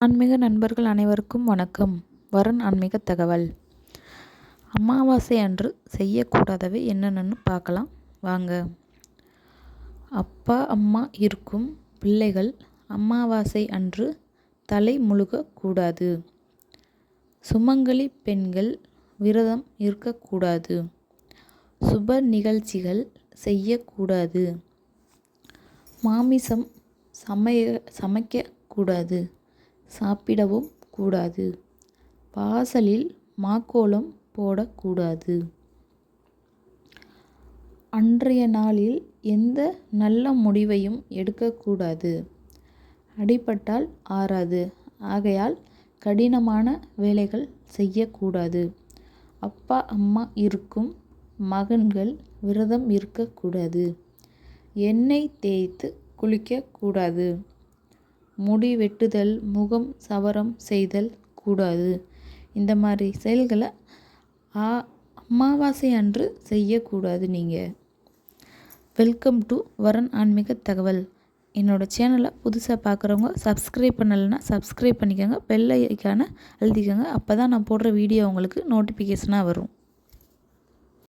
ஆன்மீக நண்பர்கள் அனைவருக்கும் வணக்கம். வரன் ஆன்மீக தகவல். அமாவாசை அன்று செய்யக்கூடாதவை என்னென்னு பார்க்கலாம். வாங்க. அப்பா அம்மா இருக்கும் பிள்ளைகள் அமாவாசை அன்று தலை முழுகக்கூடாது. சுமங்கலி பெண்கள் விரதம் இருக்கக்கூடாது. சுப நிகழ்ச்சிகள் செய்யக்கூடாது. மாமிசம் சமைய சமைக்கக்கூடாது. சாப்பிடவும் கூடாது. வாசலில் மாக்கோலம் போடக்கூடாது. அன்றைய நாளில் எந்த நல்ல முடிவையும் எடுக்கக்கூடாது. அடிபட்டால் ஆறாது. ஆகையால் கடினமான வேலைகள் செய்யக்கூடாது. அப்பா அம்மா இருக்கும் மகன்கள் விரதம் இருக்கக்கூடாது. எண்ணெய் தேய்த்து குளிக்கக்கூடாது. முடி வெட்டுதல் முகம் சவரம் செய்தல் கூடாது. இந்த மாதிரி செயல்களை அமாவாசை அன்று செய்யக்கூடாது நீங்கள் வெல்கம் டு வரன் ஆன்மீக தகவல் என்னோடய சேனலை புதுசாக பார்க்குறவங்க சப்ஸ்கிரைப் பண்ணலைன்னா சப்ஸ்கிரைப் பண்ணிக்கோங்க. பெல் ஐக்கான அழுதிக்கோங்க அப்போ தான் நான் போடுற வீடியோ உங்களுக்கு நோட்டிஃபிகேஷனாக வரும்.